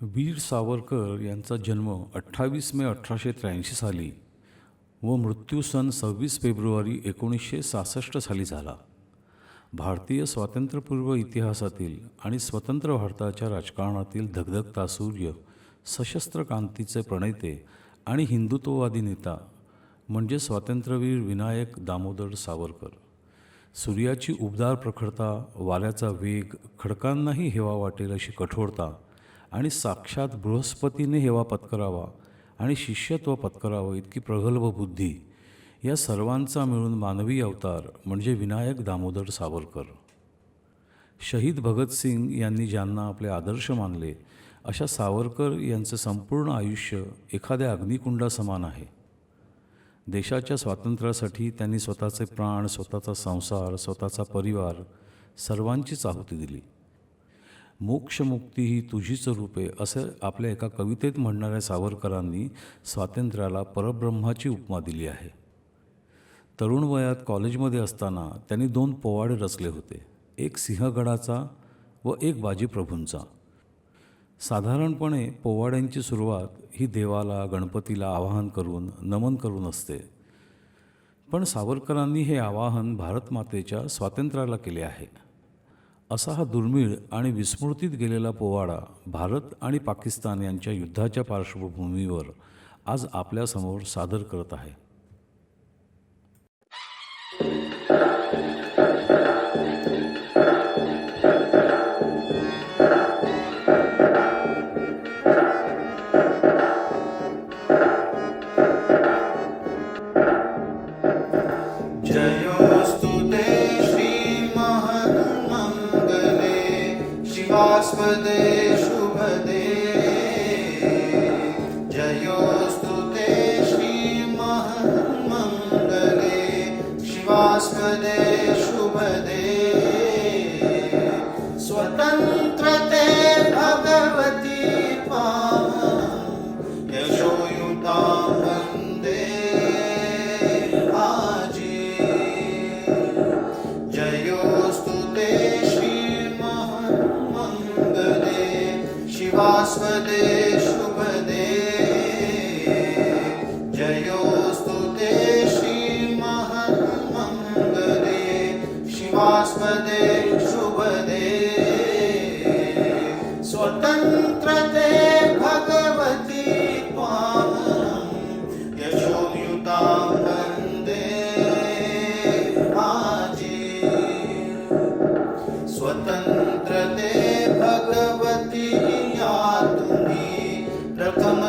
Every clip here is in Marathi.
वीर सावरकर यांचा जन्म अठ्ठावीस मे अठराशे त्र्याऐंशी साली व मृत्यू सन सव्वीस फेब्रुवारी एकोणीसशे सहासष्ट साली झाला. भारतीय स्वातंत्र्यपूर्व इतिहासातील आणि स्वतंत्र भारताच्या राजकारणातील धगधगता सूर्य सशस्त्र क्रांतीचे प्रणेते आणि हिंदुत्ववादी नेता म्हणजे स्वातंत्र्यवीर विनायक दामोदर सावरकर. सूर्याची उबदार प्रखरता वाऱ्याचा वेग खडकांनाही हेवा वाटेल अशी कठोरता आणि साक्षात बृहस्पतीने हेवा पत्करावा आणि शिष्यत्व पत्करावं इतकी प्रगल्भ बुद्धी. या सर्वांचा मिळून मानवी अवतार म्हणजे विनायक दामोदर सावरकर. शहीद भगतसिंग यांनी ज्यांना आपले आदर्श मानले अशा सावरकर यांचं संपूर्ण आयुष्य एखाद्या अग्निकुंडासमान आहे. देशाच्या स्वातंत्र्यासाठी त्यांनी स्वतःचे प्राण स्वतःचा संसार स्वतःचा परिवार सर्वांचीच आहुती दिली. मोक्षमुक्ती ही तुझीच रूपे असं आपल्या एका कवितेत म्हणणाऱ्या सावरकरांनी स्वातंत्र्याला परब्रह्माची उपमा दिली आहे. तरुण वयात कॉलेजमध्ये असताना त्यांनी दोन पोवाडे रचले होते एक सिंहगडाचा व एक बाजीप्रभूंचा. साधारणपणे पोवाड्यांची सुरुवात ही देवाला गणपतीला आवाहन करून नमन करून असते. पण सावरकरांनी हे आवाहन भारतमातेच्या स्वातंत्र्याला केले आहे. असा हा दुर्मिळ आणि विस्मृतीत गेलेला पोवाडा भारत आणि पाकिस्तान यांच्या युद्धाच्या पार्श्वभूमीवर आज आपल्यासमोर सादर करत आहे. शिवास्पदे शुभदे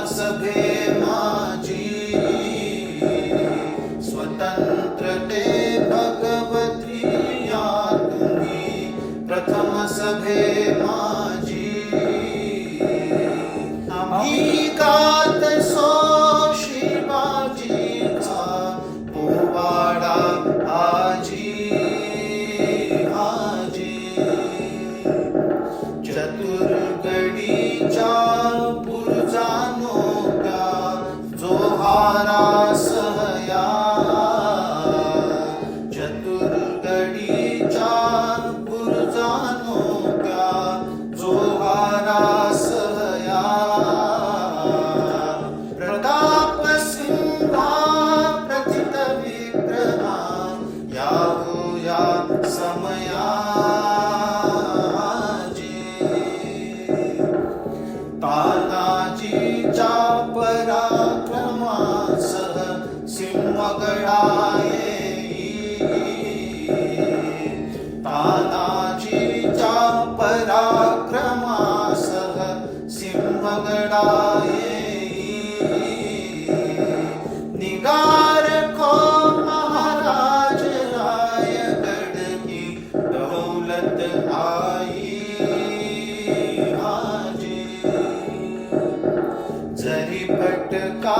saber. पराक्रमासह सिंहगडाये निगार को महाराज रायगढ़ की दौलत आई हाजी। जरी पटका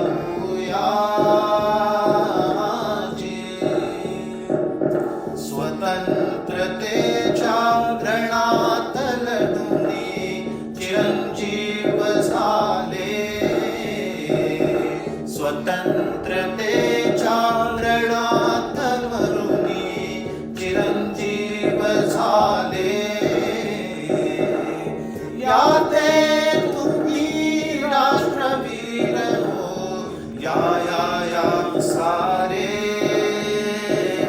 स्वतंत्रतेच्या रणात वरुणी चिरंजीव झाले. या ते तुम्ही राष्ट्रवीर हो या या या सारे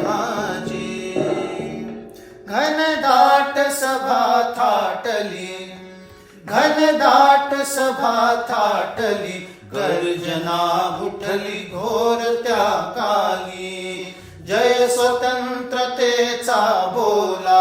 हाजी घनदाट सभा थाटली घनदाट सभा थाटली गर्जना उठली घोर त्या काली. जय स्वतंत्रतेचा बोला.